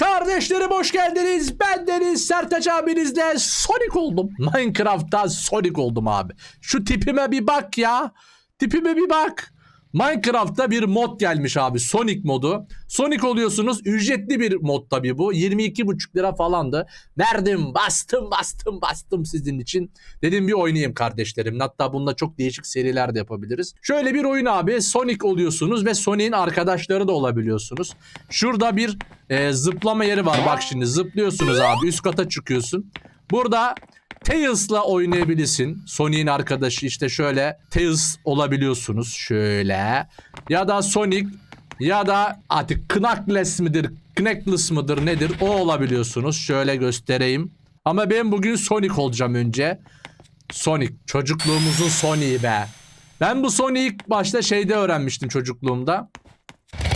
Kardeşlerim hoş geldiniz. Ben Deniz Sertaç abinizle Sonic oldum. Minecraft'ta Sonic oldum abi. Şu tipime bir bak ya. Tipime bir bak. Minecraft'ta bir mod gelmiş abi. Sonic modu. Sonic oluyorsunuz. Ücretli bir mod tabii bu. 22,5 lira falandı. Verdim bastım bastım bastım sizin için. Dedim bir oynayayım kardeşlerim. Hatta bununla çok değişik seriler de yapabiliriz. Şöyle bir oyun abi. Sonic oluyorsunuz ve Sonic'in arkadaşları da olabiliyorsunuz. Şurada bir e, zıplama yeri var. Bak şimdi zıplıyorsunuz abi. Üst kata çıkıyorsun. Burada Tails'la oynayabilirsin. Sonic'in arkadaşı işte şöyle Tails olabiliyorsunuz. Şöyle. Ya da Sonic ya da artık Knuckles midir, Knuckles mıdır nedir o olabiliyorsunuz. Şöyle göstereyim. Ama ben bugün Sonic olacağım önce. Sonic. Çocukluğumuzun Sonic'i be. Ben bu Sonic'i ilk başta şeyde öğrenmiştim çocukluğumda.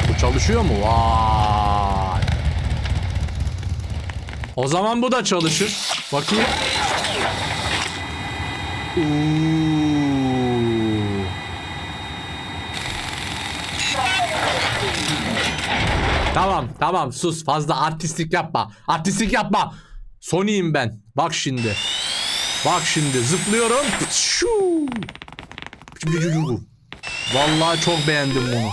Bu çalışıyor mu? Vay. O zaman bu da çalışır. Bakayım. Tamam tamam sus fazla artistlik yapma. Artistlik yapma. Sony'yim ben. Bak şimdi. Bak şimdi zıplıyorum. Şu. Vallahi çok beğendim bunu.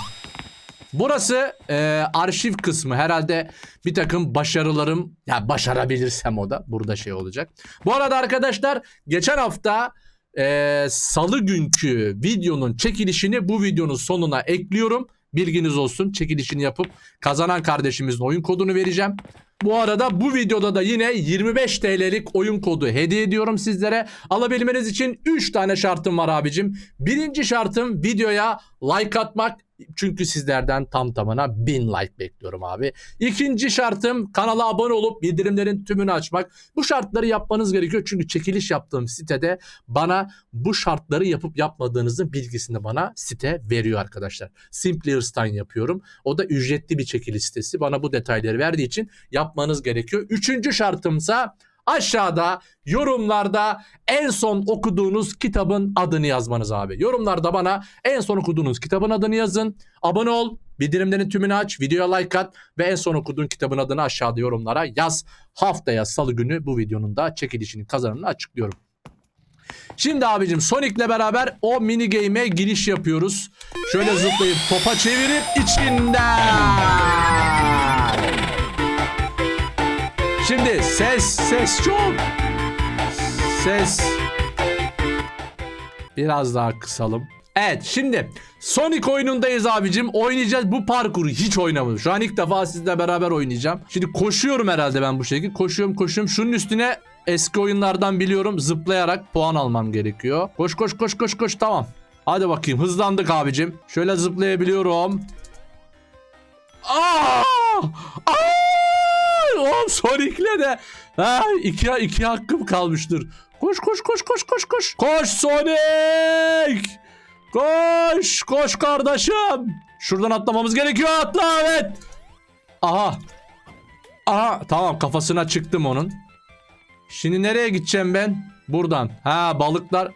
Burası e, arşiv kısmı. Herhalde bir takım başarılarım ya başarabilirsem o da burada şey olacak. Bu arada arkadaşlar geçen hafta e, salı günkü videonun çekilişini bu videonun sonuna ekliyorum. Bilginiz olsun çekilişini yapıp kazanan kardeşimizin oyun kodunu vereceğim. Bu arada bu videoda da yine 25 TL'lik oyun kodu hediye ediyorum sizlere. Alabilmeniz için 3 tane şartım var abicim. Birinci şartım videoya like atmak. Çünkü sizlerden tam tamına 1000 like bekliyorum abi. İkinci şartım kanala abone olup bildirimlerin tümünü açmak. Bu şartları yapmanız gerekiyor. Çünkü çekiliş yaptığım sitede bana bu şartları yapıp yapmadığınızın bilgisini bana site veriyor arkadaşlar. Simplers'tan yapıyorum. O da ücretli bir çekiliş sitesi. Bana bu detayları verdiği için yapmanız gerekiyor. Üçüncü şartımsa aşağıda yorumlarda en son okuduğunuz kitabın adını yazmanız abi. Yorumlarda bana en son okuduğunuz kitabın adını yazın. Abone ol, bildirimlerin tümünü aç, videoya like at ve en son okuduğun kitabın adını aşağıda yorumlara yaz. Haftaya salı günü bu videonun da çekilişinin kazananını açıklıyorum. Şimdi abicim Sonic'le beraber o mini game'e giriş yapıyoruz. Şöyle zıplayıp topa çevirip içinden. Şimdi ses ses çok. Ses. Biraz daha kısalım. Evet şimdi Sonic oyunundayız abicim. Oynayacağız. Bu parkuru hiç oynamadım. Şu an ilk defa sizle beraber oynayacağım. Şimdi koşuyorum herhalde ben bu şekilde. Koşuyorum koşuyorum. Şunun üstüne eski oyunlardan biliyorum zıplayarak puan almam gerekiyor. Koş koş koş koş koş tamam. Hadi bakayım hızlandık abicim. Şöyle zıplayabiliyorum. Aa! Aa! Oğlum Sonic'le de ha, iki, iki hakkım kalmıştır. Koş koş koş koş koş koş. Koş Sonic! Koş koş kardeşim. Şuradan atlamamız gerekiyor atla evet. Aha. Aha tamam kafasına çıktım onun. Şimdi nereye gideceğim ben? Buradan. Ha balıklar.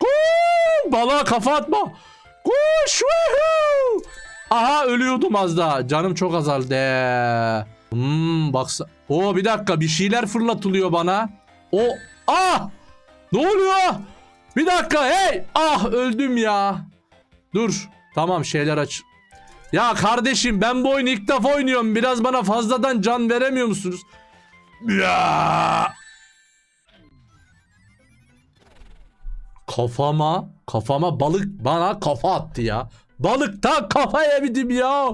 Koş! Balığa kafa atma. Koş! Aha ölüyordum az daha. Canım çok azaldı. Hmm baksa. Oo bir dakika bir şeyler fırlatılıyor bana. O ah! Ne oluyor? Bir dakika hey! Ah öldüm ya. Dur. Tamam şeyler aç. Ya kardeşim ben bu oyunu ilk defa oynuyorum. Biraz bana fazladan can veremiyor musunuz? Ya! Kafama, kafama balık bana kafa attı ya. Balıktan kafa yemedim ya.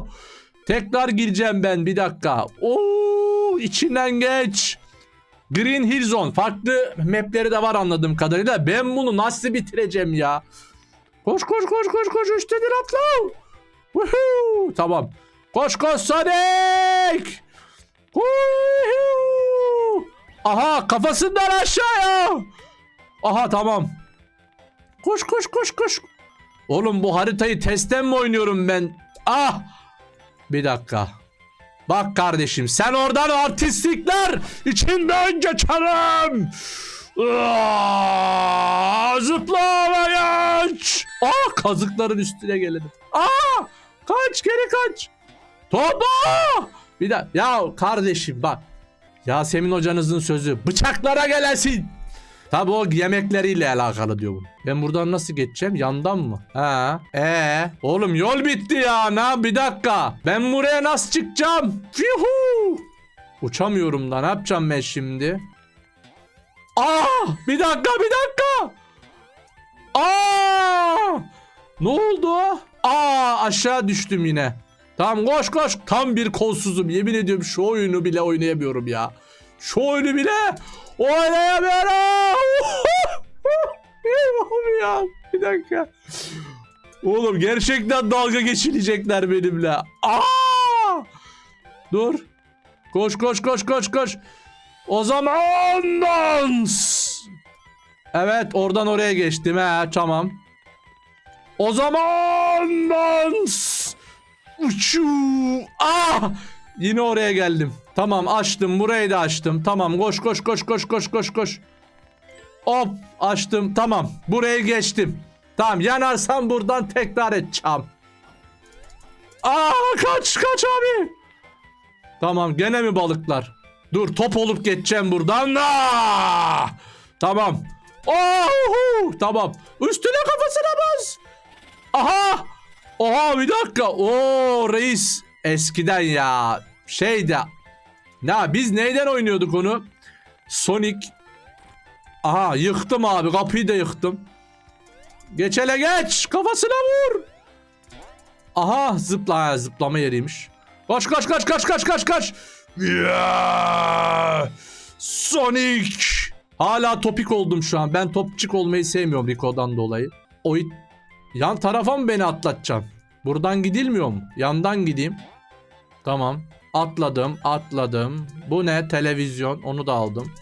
Tekrar gireceğim ben bir dakika. Oo, içinden geç. Green Hill Zone. Farklı mapleri de var anladığım kadarıyla. Ben bunu nasıl bitireceğim ya? Koş koş koş koş koş üstüne atla. Woohoo. Tamam. Koş koş Sonic. Woohoo. Aha kafasından aşağıya. Aha tamam. Koş koş koş koş. Oğlum bu haritayı testten mi oynuyorum ben? Ah! Bir dakika. Bak kardeşim sen oradan artistlikler içinden geçerim. Aa, zıpla geç. Ah kazıkların üstüne gelelim. Aa, kaç geri kaç. Topa! Bir daha. Ya kardeşim bak. Yasemin hocanızın sözü bıçaklara gelesin. Tabi o yemekleriyle alakalı diyor bu. Ben buradan nasıl geçeceğim? Yandan mı? Ha. Ee. Oğlum yol bitti ya. Ne? Bir dakika. Ben buraya nasıl çıkacağım? Yuhu. Uçamıyorum da ne yapacağım ben şimdi? Aa! Bir dakika bir dakika. Aa! Ne oldu? Aa aşağı düştüm yine. Tamam koş koş. Tam bir kolsuzum. Yemin ediyorum şu oyunu bile oynayamıyorum ya. Oyunu bile oynayamıyorum. Ya. Bir dakika. Oğlum gerçekten dalga geçilecekler benimle. Aa! Dur. Koş koş koş koş koş. O zaman dans. Evet oradan oraya geçtim he tamam. O zaman dans. Uçu. Ah! Yine oraya geldim. Tamam açtım burayı da açtım. Tamam koş koş koş koş koş koş koş. Hop açtım tamam. Buraya geçtim. Tamam yanarsam buradan tekrar edeceğim. Aa kaç kaç abi. Tamam gene mi balıklar? Dur top olup geçeceğim buradan. Aa! Tamam. Ohu! Tamam. Üstüne kafasına bas. Aha! Oha bir dakika. Oo reis. Eskiden ya. Şeyde. Ya biz neyden oynuyorduk onu? Sonic. Aha yıktım abi. Kapıyı da yıktım. Geç hele geç. Kafasına vur. Aha zıpla ha, zıplama yeriymiş. Kaç kaç kaç kaç kaç kaç kaç. Sonic. Hala topik oldum şu an. Ben topçuk olmayı sevmiyorum Rico'dan dolayı. O yan tarafa mı beni atlatacaksın? Buradan gidilmiyor mu? Yandan gideyim. Tamam. Atladım, atladım. Bu ne? Televizyon. Onu da aldım.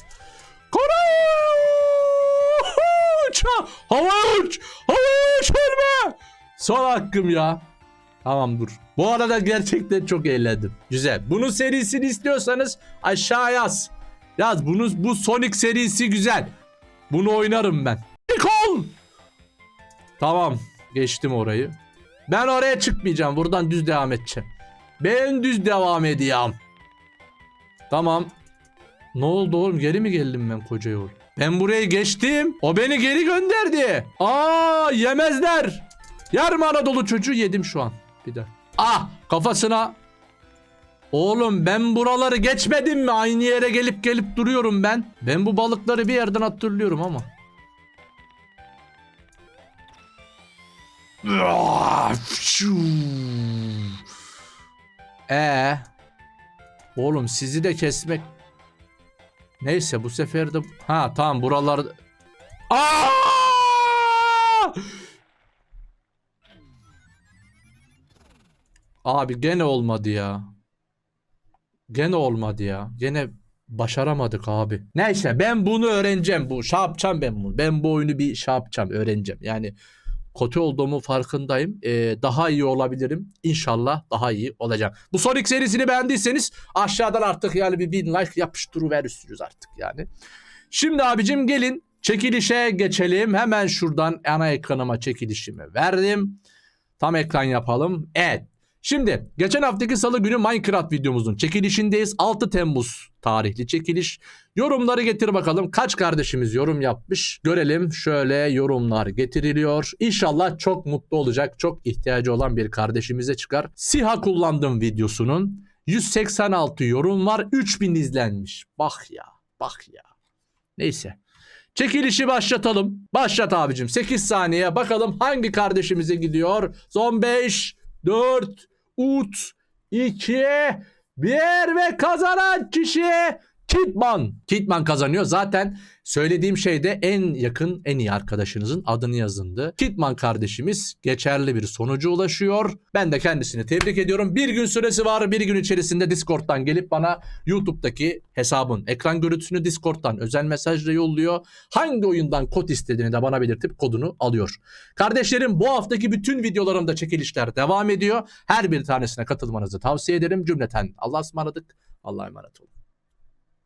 Kara! Uç! Havaya uç! Havaya ölme! Son hakkım ya. Tamam dur. Bu arada gerçekten çok eğlendim. Güzel. Bunun serisini istiyorsanız aşağı yaz. Yaz bunu bu Sonic serisi güzel. Bunu oynarım ben. Nikol! Tamam. Geçtim orayı. Ben oraya çıkmayacağım. Buradan düz devam edeceğim. Ben düz devam edeyim. Tamam. Ne oldu oğlum? Geri mi geldim ben koca yol? Ben burayı geçtim. O beni geri gönderdi. Aa yemezler. Yarım Anadolu çocuğu yedim şu an. Bir de. Ah kafasına. Oğlum ben buraları geçmedim mi? Aynı yere gelip gelip duruyorum ben. Ben bu balıkları bir yerden hatırlıyorum ama. Ee, oğlum sizi de kesmek. Neyse bu sefer de ha tamam buralar. Aa! Abi gene olmadı ya. Gene olmadı ya. Gene başaramadık abi. Neyse ben bunu öğreneceğim. Bu şey yapacağım ben bunu. Ben bu oyunu bir şey yapacağım, öğreneceğim. Yani kötü olduğumu farkındayım. Ee, daha iyi olabilirim. İnşallah daha iyi olacağım. Bu Sonic serisini beğendiyseniz aşağıdan artık yani bir bin like yapıştırıverirsiniz artık yani. Şimdi abicim gelin çekilişe geçelim. Hemen şuradan ana ekranıma çekilişimi verdim. Tam ekran yapalım. Evet. Şimdi geçen haftaki salı günü Minecraft videomuzun çekilişindeyiz. 6 Temmuz tarihli çekiliş. Yorumları getir bakalım. Kaç kardeşimiz yorum yapmış? Görelim. Şöyle yorumlar getiriliyor. İnşallah çok mutlu olacak, çok ihtiyacı olan bir kardeşimize çıkar. SİHA kullandım videosunun 186 yorum var. 3000 izlenmiş. Bak ya, bak ya. Neyse. Çekilişi başlatalım. Başlat abicim. 8 saniye. Bakalım hangi kardeşimize gidiyor. Son 5, 4, 3, 2, 1 ve kazanan kişi Kitman. Kitman kazanıyor. Zaten söylediğim şeyde en yakın, en iyi arkadaşınızın adını yazındı. Kitman kardeşimiz geçerli bir sonuca ulaşıyor. Ben de kendisini tebrik ediyorum. Bir gün süresi var. Bir gün içerisinde Discord'dan gelip bana YouTube'daki hesabın ekran görüntüsünü Discord'dan özel mesajla yolluyor. Hangi oyundan kod istediğini de bana belirtip kodunu alıyor. Kardeşlerim bu haftaki bütün videolarımda çekilişler devam ediyor. Her bir tanesine katılmanızı tavsiye ederim. Cümleten Allah'a ısmarladık. Allah'a emanet olun.